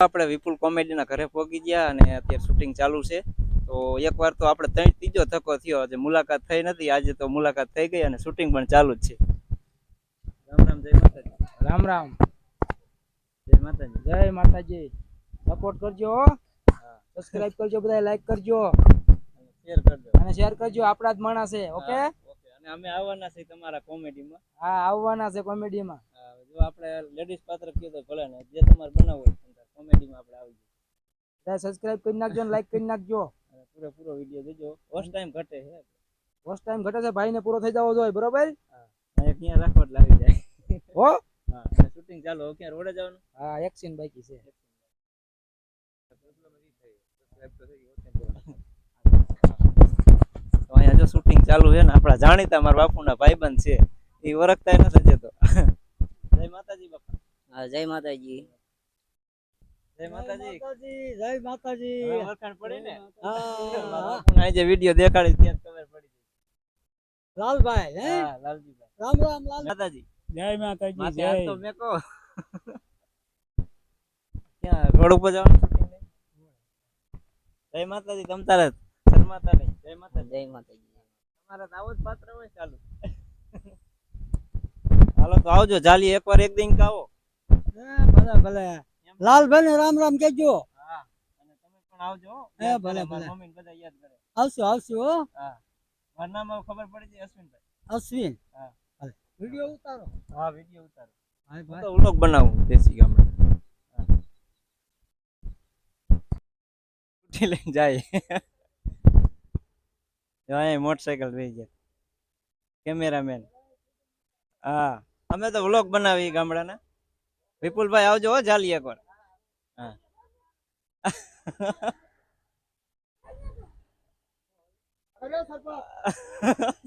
આપણે વિપુલ કોમેડીના ઘરે પહોંચી ગયા અને અત્યારે શૂટિંગ ચાલુ છે. તો એકવાર તો આપણે ત્રણ ત્રીજો ધક્કો થયો. આજે મુલાકાત થઈ નથી. આજે તો મુલાકાત થઈ ગઈ અને શૂટિંગ પણ ચાલુ જ છે. રામ રામ જય માતાજી. રામ રામ. જય માતાજી. જય માતાજી. સપોર્ટ કરજો સબસ્ક્રાઇબ કરજો બધા લાઈક કરજો. શેર કરજો. અને શેર કરજો. આપણા જ માણસ છે ઓકે? અને અમે આવવાના છે તમારા કોમેડીમાં. હા આવવાના છે કોમેડીમાં. જો આપણે લેડીઝ પાત્ર કીધું ભલે ને જે તમારે બનાવવું હોય કોમેડીમાં આપણે આવી બધા સબસ્ક્રાઇબ કરી નાખજો ને લાઈક કરી નાખજો. અને પૂરેપૂરો વીડિયો જોજો. ફર્સ્ટ ટાઈમ ઘટે છે. ફર્સ્ટ ટાઈમ ઘટે છે ભાઈને પૂરો થઈ જવો જોઈએ બરોબર? હા. ક્યાં રાખો એટલે આવી જાય. હો? હા શૂટિંગ ચાલુ ક્યાં રોડે જવાનું? હા એક સીન બાકી છે. તો અહીંયા જો શૂટિંગ ચાલુ છે ને આપણા જાણીતા મારા બાપુના ભાઈબંધ છે. એ ઓળખતા નથી જતો જય માતાજી બાપા. હા જય માતાજી. જય માતાજી. જય માતાજી ઓળખાણ પડી ને? હા. મારા બાપુના અહીં જે વીડિયો દેખાડી ત્યાં ખબર પડી લાલભાઈ હે? લાલજીભાઈ. રામ રામ લાલ. માતાજી. જય માતાજી ક્યાં ઉપર જવાનું શૂટિંગ જય માતાજી તમ તારે શર્માતા નહીં. જય માતાજી. જય માતાજી. તમારે તો આવો જ પાત્ર હોય ચાલુ. હાલો તો આવજો. જાલી એકવાર એક દિન કાવો. ભલે ભલે. લાલભાઈ ને રામ રામ કેજો હા અને તમે પણ આવજો. હો. એ, યાદ ભલે, કરે, મારા ભલે. મમ્મીને બધા યાદ કરે. આવશું આવશું હો. હા. મારું નામ હવે ખબર પડી જાય અશ્વિનભાઈ. અશ્વિન. હા. ભલે. વિડિયો ઉતારો. હા વીડિયો ઉતારો. હા હું તો વ્લોગ બનાવું દેશી ગામડે. હા. સ્કૂટી લઈને જાય. જો અહીંયા મોટરસાયકલ રહી જાય. કેમેરામેન. હા. અમે તો વ્લોગ બનાવી ગામડાના. વિપુલભાઈ આવજો હો જાલી એકવાર. હા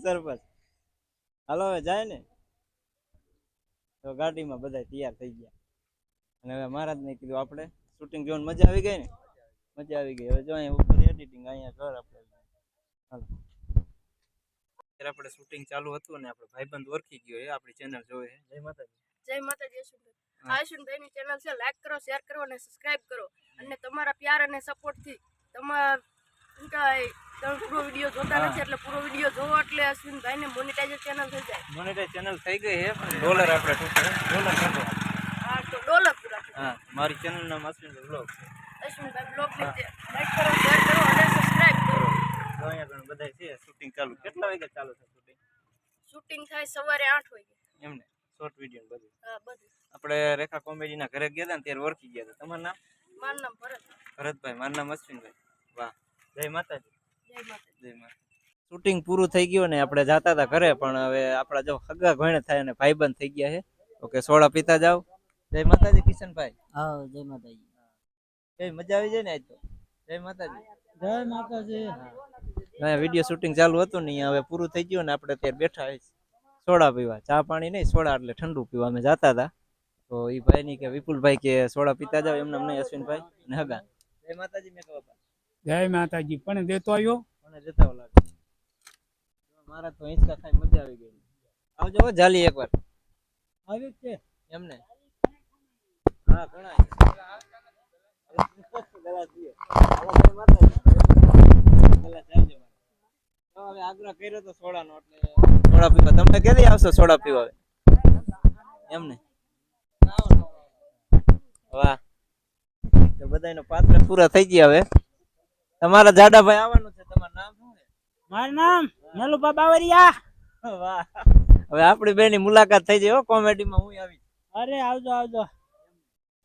સરપંચ. હાલો હવે જાય ને? તો ગાડીમાં બધા તૈયાર થઈ ગયા. અને હવે મહારાજને કીધું આપણે શૂટિંગ જોવાની મજા આવી ગઈ ને? મજા આવી ગઈ. હવે જો અહીંયા ઉપર એડિટિંગ અહીંયા ઘર આપણે. હાલો. આપણે શૂટિંગ ચાલુ હતું ને આપણે ભાઈબંધ ઓળખી ગયો એ આપણી ચેનલ જોવે જય માતાજી. જય માતાજી યશુભાઈ હા. આ યશુભાઈની ચેનલ છે લાઈક કરો શેર કરો અને સબસ્ક્રાઇબ કરો. અને તમારા પ્યાર અને સપોર્ટથી તમારા તમે પૂરો વીડિયો જોતા નથી એટલે પૂરો વીડિયો જોવો એટલે અશ્વિનભાઈને મોનેટાઈઝર ચેનલ થઈ જાય. મોનેટાઈઝ ચેનલ થઈ ગઈ છે પણ ડોલર આપણે ડોલર હા તો ડોલર પૂરા હા મારી ચેનલ નામ અશ્વિન બ્લોગ છે. અશ્વિનભાઈ બ્લોગ લાઈક કરો શેર કરો અને સબસ્ક્રાઇબ કરો. તો અહીંયા પણ બધા છે શૂટિંગ ચાલુ. કેટલા વાગે ચાલુ છે શૂટિંગ શૂટિંગ થાય સવારે આઠ વાગે એમને? શોર્ટ વીડિયો બધું. હા બધું. આપણે રેખા કોમેડીના ઘરે ગયા હતા ને ત્યારે ઓળખી ગયા હતા તમારું નામ? મારું નામ ભરત ભરતભાઈ. મારું નામ અશ્વિનભાઈ. વાહ. જય માતાજી. જય માતાજી. જય માતા શૂટિંગ પૂરું થઈ ગયું ને આપણે જાતા હતા ઘરે પણ હવે આપણા જો હગા ઘોણે થાય અને ભાઈબંધ થઈ ગયા છે. ઓકે સોડા પીતા જાવ જય માતાજી કિશનભાઈ. હા જય માતાજી. કઈ મજા આવી જાય ને આજ તો? જય માતાજી. જય માતાજી. હા વીડિયો શૂટિંગ ચાલુ હતું ને હવે પૂરું થઈ ગયું ને આપણે ત્યારે બેઠા છે સોડા પીવા. ચા પાણી નહીં સોડા એટલે ઠંડુ પીવા. અમે જતા હતા. તો એ ભાઈ ની કે વિપુલભાઈ કે સોડા પીતા જાવ એમને નહીં અશ્વિનભાઈ ને હગા જય માતાજી મેં કહો જય માતાજી. પણ દેતો આવ્યો? પણ દેતા ઓલા મારા તો હિંચકા ખાઈ મજા આવી ગઈ. આવજો હો જાલી એકવાર. આવી છે. એમને. હા ઘણા હવે આગ્રહ કર્યો તો સોડાનો એટલે સોડા પીવા. તમે ક્યાંથી આવશો સોડા પીવા હવે? એમને વાહ. તો બધાયનો પાત્ર પૂરા થઈ ગયા હવે. તમારા જાડાભાઈ આવવાનું છે તમારું નામ શું છે? મારું નામ નલુભા બાવરિયા વાહ. હવે આપણી બેની મુલાકાત થઈ જાય હો કોમેડીમાં હું આવી. અરે આવજો આવજો.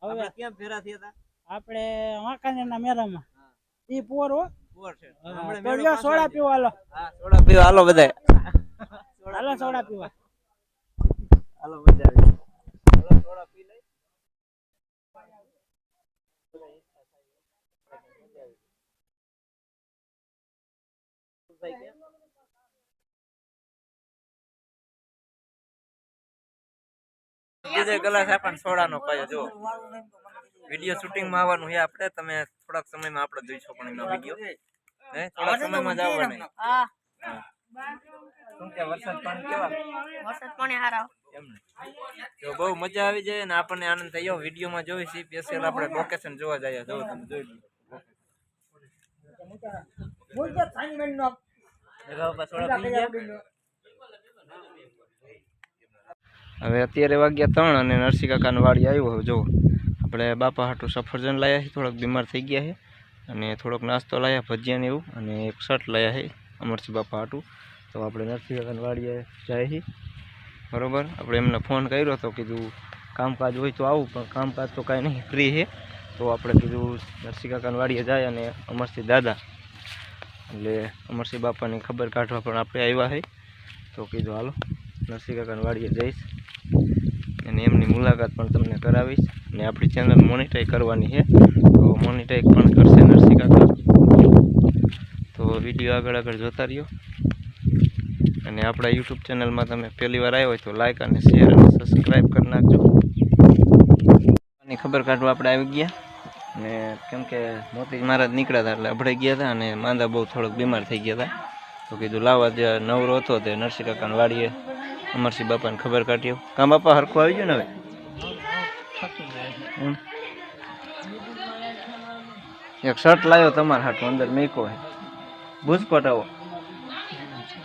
હવે કેમ ફેરા થયા હતા? આપણે વાંકાનેરના મેળામાં. ઈ પોર હો. તો લ્યો સોડા આવી હાલો. હા સોડા પીવા. હાલો બધાય. હાલો સોડા પીવા. હાલો મજા આવી હાલો સોડા પી લઈ. બીજો ગ્લાસ આપણને સોડાનો પાયો જો વીડિયો શૂટિંગમાં આવવાનું છે આપણે તમે થોડાક સમયમાં આપણે જોઈશું પણ એનો વીડિયો હે? થોડાક સમયમાં જ આવવાનો હા. શું કે વરસાદ પાણી કેવા? વરસાદ પાણી હારા જો બહુ મજા આવી જાય ને આપણને આનંદ થઈ ગયો વિડીયોમાં જોઈ છે. સ્પેશિયલ આપણે લોકેશન જોવા જઈએ. જો તમે જોઈ લો. હવે અત્યારે વાગ્યા ત્રણ અને નરસિંહ કાકાનો વાડી આવ્યો જો આપણે બાપા હાટું સફરજન લાયા છે, થોડાક બીમાર થઈ ગયા છે અને થોડોક નાસ્તો લાયા, ભજીયા ને એવું અને એક શર્ટ લાયા છે અમરસિંહ બાપા હાટું. તો આપણે નરસિંહ વાડીએ જાય છે. બરાબર? આપણે એમને ફોન કર્યો હતો કીધું, કામકાજ હોય તો આવું, પણ કામકાજ તો કાંઈ નહીં, ફ્રી છે. તો આપણે કીધું, નરસિંહ કાકાની વાડીએ જાય અને અમરસિંહ દાદા, એટલે અમરસિંહ બાપાની ખબર કાઢવા પણ આપણે આવ્યા છે. તો કીધું, હાલો, નરસિંહ કાકાની વાડીએ જઈશ અને એમની મુલાકાત પણ તમને કરાવીશ. અને આપણી ચેનલ મોનિટાઈ કરવાની છે. તો મોનિટાઈ પણ કરશે નરસિંહ કાકા તો વીડિયો આગળ આગળ જોતા રહ્યો. અને આપણા યુટ્યુબ ચેનલમાં તમે પહેલી વાર આવ્યો હોય તો લાઇક અને શેર અને સબસ્ક્રાઈબ કરી નાખજો. ખબર કાઢવા આપણે આવી ગયા. અને કેમ કે મોતી મહારાજ નીકળ્યા હતા એટલે અભડાઈ ગયા હતા અને માંદા બહુ થોડોક બીમાર થઈ ગયા હતા. તો કીધું લાવવા જે નવરો હતો તે નરસિંહ કાકાને વાડીએ. અમરસિંહ બાપાને ખબર કાઢ્યો. કાં બાપા હરખું આવી ગયું ને હવે? એક શર્ટ લાવ્યો તમારા હાટું અંદર મેકો હે. ભૂસકોટ આવો.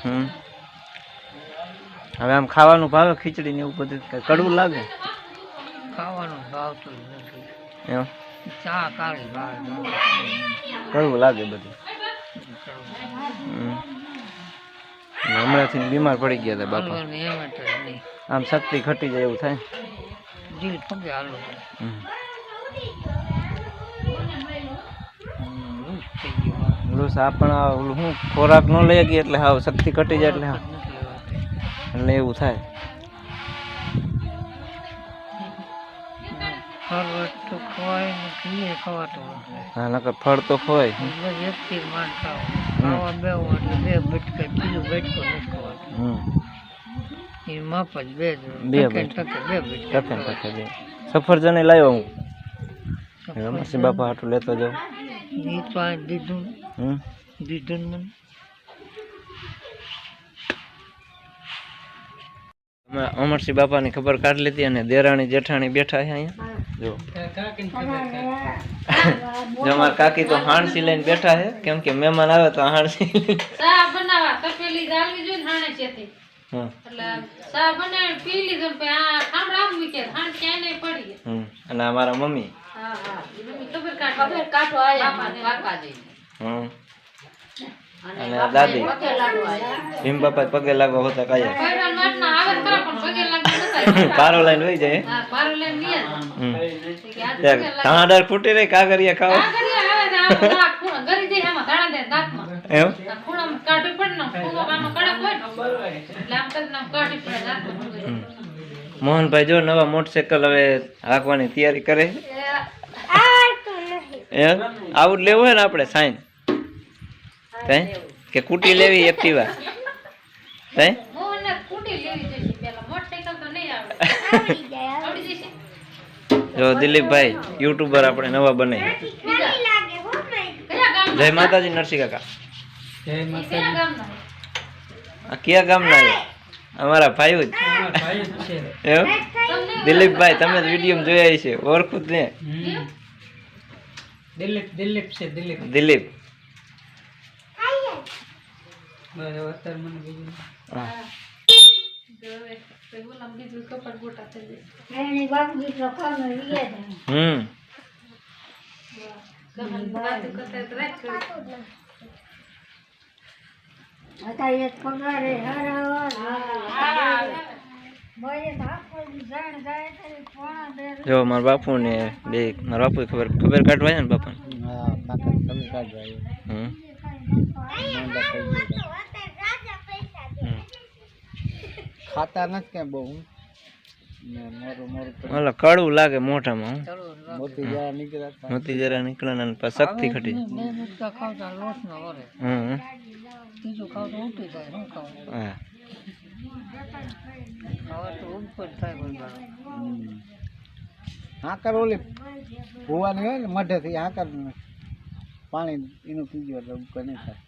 હમ. હવે આમ ખાવાનું ભાવે ખીચડી ને એવું બધું કઈ કડવું લાગે? ખાવાનું ભાવતું નથી. એમ. ચા કાળી કડવું લાગે બધું. હમણાંથી બીમાર પડી ગયા હતા બાપા. આમ શક્તિ ઘટી જાય એવું થાય. દિલ પગે હાલો હમ. લૂઝ થઈ ગયું ઓલું સાપણ આ ઓલું શું ખોરાક ન લઈ ગઈ એટલે હાવ શક્તિ ઘટી જાય એટલે હા નથી લેવાતી એટલે એવું થાય ફળ વસ્તુ ખવાય ને ઘીએ ખવાતું નથી હા નકર ફળ તો ખવાય એટલે વ્યક્તિ માન ખાવ ખાવા બેવું એટલે બે બટકે બીજું બટકો નથી ખવાતું બે બે બે બે. સફરજન લાવ્યો હું. રમણસિંહ બાપા હાટું લેતો જાઉં. ઈ તો આ દીધું. હમ? દીધું મને. અમે અમરસિંહ બાપાની ખબર કાઢી લીધી અને દેરાણી જેઠાણી બેઠા છે અહીંયા. જો. કાકી તો હાણસી લઈને બેઠા છે. કેમ કે મહેમાન આવે તો હાણસી બનાવવા તપેલી જાળવી જોઈએ હાણે છેથી અને અમારા મમ્મી? અને દાદી? ભીમ બાપા પગે લાગવા હોતા કાયા? પારો લઈને વહી જાય હા? પારો હમ. કે આ ફૂટી રહી કાગરિયા ખાવ? આ કરીએ આવે ને આ બધા ખૂણા ગરી દે આમાં દાણા દે દાંતમાં. એમ? મોહનભાઈ જો નવા મોટરસાયકલ હવે રાખવાની તૈયારી કરે આવું લેવું હોય ને આપણે સાઈન કઈ કે કુટી લેવી એક્ટિવા? કઈ જો દિલીપભાઈ, યુટ્યુબર આપણે નવા બને જય માતાજી નરસિંહ કાકા. જય ગામના આ કયા ગામના છે? અમારા ભાઈઓ જ. એમ દિલીપભાઈ, તમે જ વીડિયો જોયા છે ઓળખું જ ને. દિલીપ. છે દિલીપ દિલીપ બરાબર અત્યારે મને બીજું હા. હવે કોઈ બોલામ બીજું કપડ ગોટા થઈ જશે હમ ગમન વાતો કરતા તો રાખ જો મારા બાપુ ને બે મારા બાપુ ખબર ખબર કાઢવા છે ને બાપા હા કાકા તમે કાઢવા હમ હમ. ખાતા નથી ક્યાં બહુ. ને મોરું મોરું તો ઓલા કડવું લાગે મોઢામાં મોતી જરા નીકળ્યા મોતી જરા નીકળે ને પછી શક્તિ ઘટી. જાય. બે મુટકા ખાવતા લોટ નો વરે. હમ બીજું ખાવ તો ઉઠી જાય શું ખાવું? હા. ખાવા તો ઉપર થાય કોઈ હાકર ઓલી ભૂવાની હોય ને મઢેથી હાકર પાણી એનું પીજો એટલે ઉપર નહીં થાય.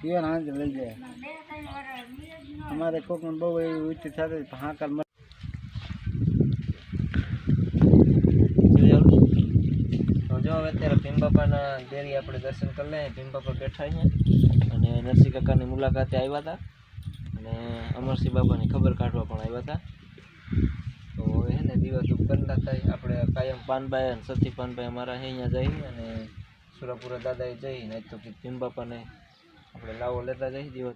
પીએ હાંજે લઈ જાય. અમારે કોકમાં બહુ એવી ઊંચી થતી હાકર જો હવે અત્યારે ભીમ બાપાના દેરી આપણે દર્શન કરી ભીમ બાપા બેઠા અહીંયા અને નરસિંહ કાકાની મુલાકાતે આવ્યા હતા. અને અમરસિંહ બાબાની ખબર કાઢવા પણ આવ્યા હતા. તો હવે હે ને થાય. આપણે કાયમ પાનભાઈ અને સતી પાનભાઈ અમારા અહીંયા જઈ અને સુરાપુરા દાદાએ જઈ નહીં તો કે ભીમ બાપાને આપણે લાવો લેતા જઈ દિવસ.